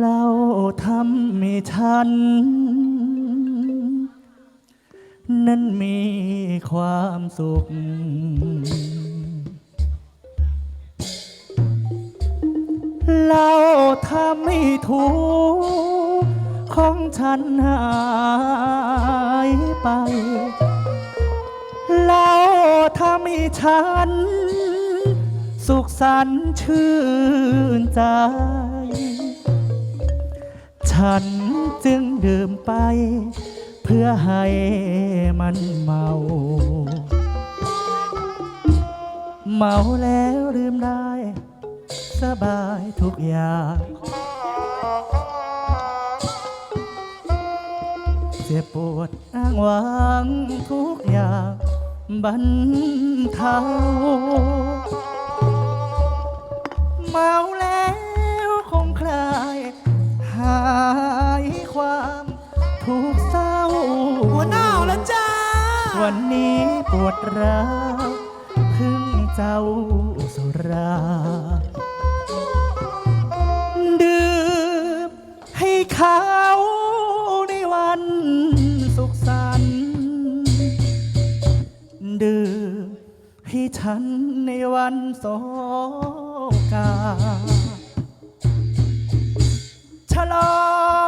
เราทำให้ฉัน นั้นมีความสุขเราทำให้ทุกข์ของฉันหายไปเราทำให้ฉัน สุขสันต์ชื่นใจ ฉันจึงดื่มไป เพื่อให้มันเมา เมาแล้วลืมได้ สบายทุกอย่าง เจ็บปวดอ้างว้างทุกอย่างบรรเทา วันนี้ปวดร้าวพึ่งเจ้าสุรา ดื่มให้เขาในวันสุขสันต์ดื่มให้ฉันในวันโศกาฉลอง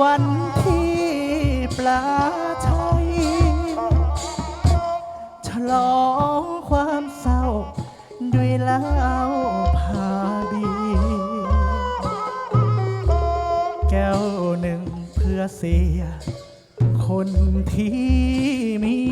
วันที่ปลาชัยฉลองความเศร้า ด้วยเหล้าพาบี แก้วหนึ่งเพื่อเสีย คนที่มี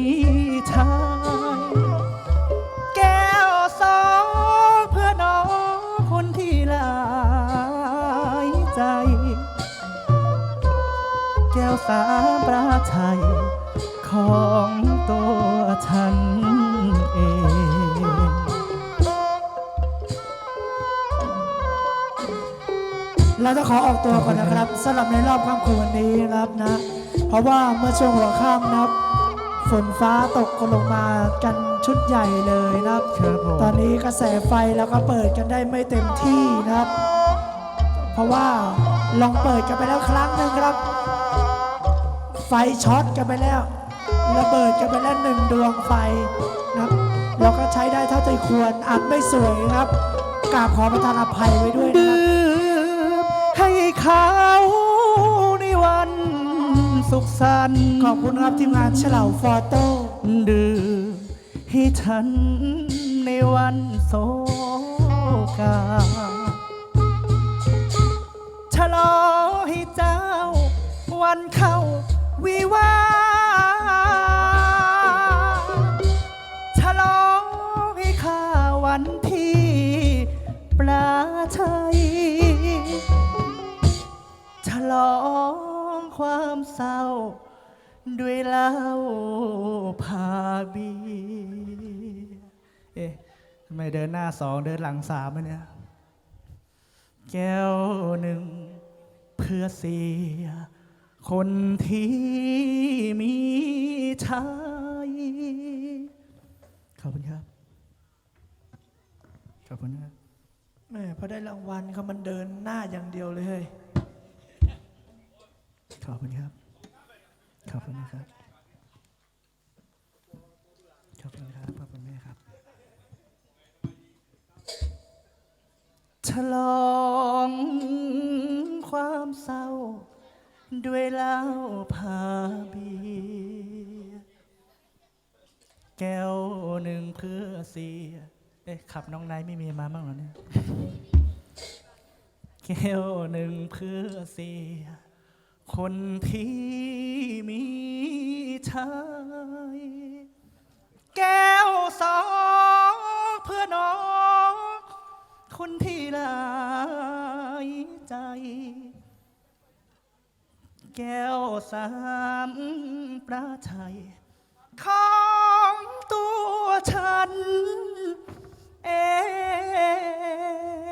วสามปราชัย ของตัวฉันเองเราจะขอออกตัวก่อนนะครับสำหรับในรอบค่ำคืนวันนี้นะครับนะ เพราะว่าเมื่อช่วงหัวค่ำนะครับฝนฟ้าตกลงมากันชุดใหญ่เลยนะครับ ครับผม ตอนนี้กระแสไฟแล้วก็เปิดกันได้ไม่เต็มที่นะครับ เพราะว่าลองเปิดกันไปแล้วครั้งหนึ่งครับไฟช็อตกันไปแล้วระเบิดกันไปแล้วหนึ่งดวงไฟนะครับเราก็ใช้ได้เท่าที่ควรอาจไม่สวยนะครับกราบขอประทานอภัยไว้ด้วยนะครับ ดื่มให้เขาในวันสุขสันต์ขอบคุณครับทีมงานเฉลาฟอโต้ดื่มให้ฉันในวันโศกาฉลอง วิวาฉลองให้ข้าวันที่ปลาชัยฉลองความเศร้า ด้วยเหล้าพาบีเอ๊ะทำไมเดินหน้าสองเดินหลังสามอะเนี่ย แก้วหนึ่งเพื่อเสีย คนที่มีชายขอบคุณครับ ขอบคุณครับแม่พอได้รางวัลเขามันเดินหน้าอย่างเดียวเลยเฮ้ยขอบคุณครับ ขอบคุณนะครับ ขอบคุณครับขอบคุณแม่ครับ ฉลองความเศร้า ด้วยเหล้าพาเบียร์แก้วหนึ่งเพื่อเสียเอ๊ะขับน้องนายไม่มีมาบ้างเหรอเนี่ย แก้วหนึ่งเพื่อเสีย คนที่มีชายแก้วสองเพื่อน้อง คนที่หลายใจ แก้วสามประชัย ของตัวฉันเอง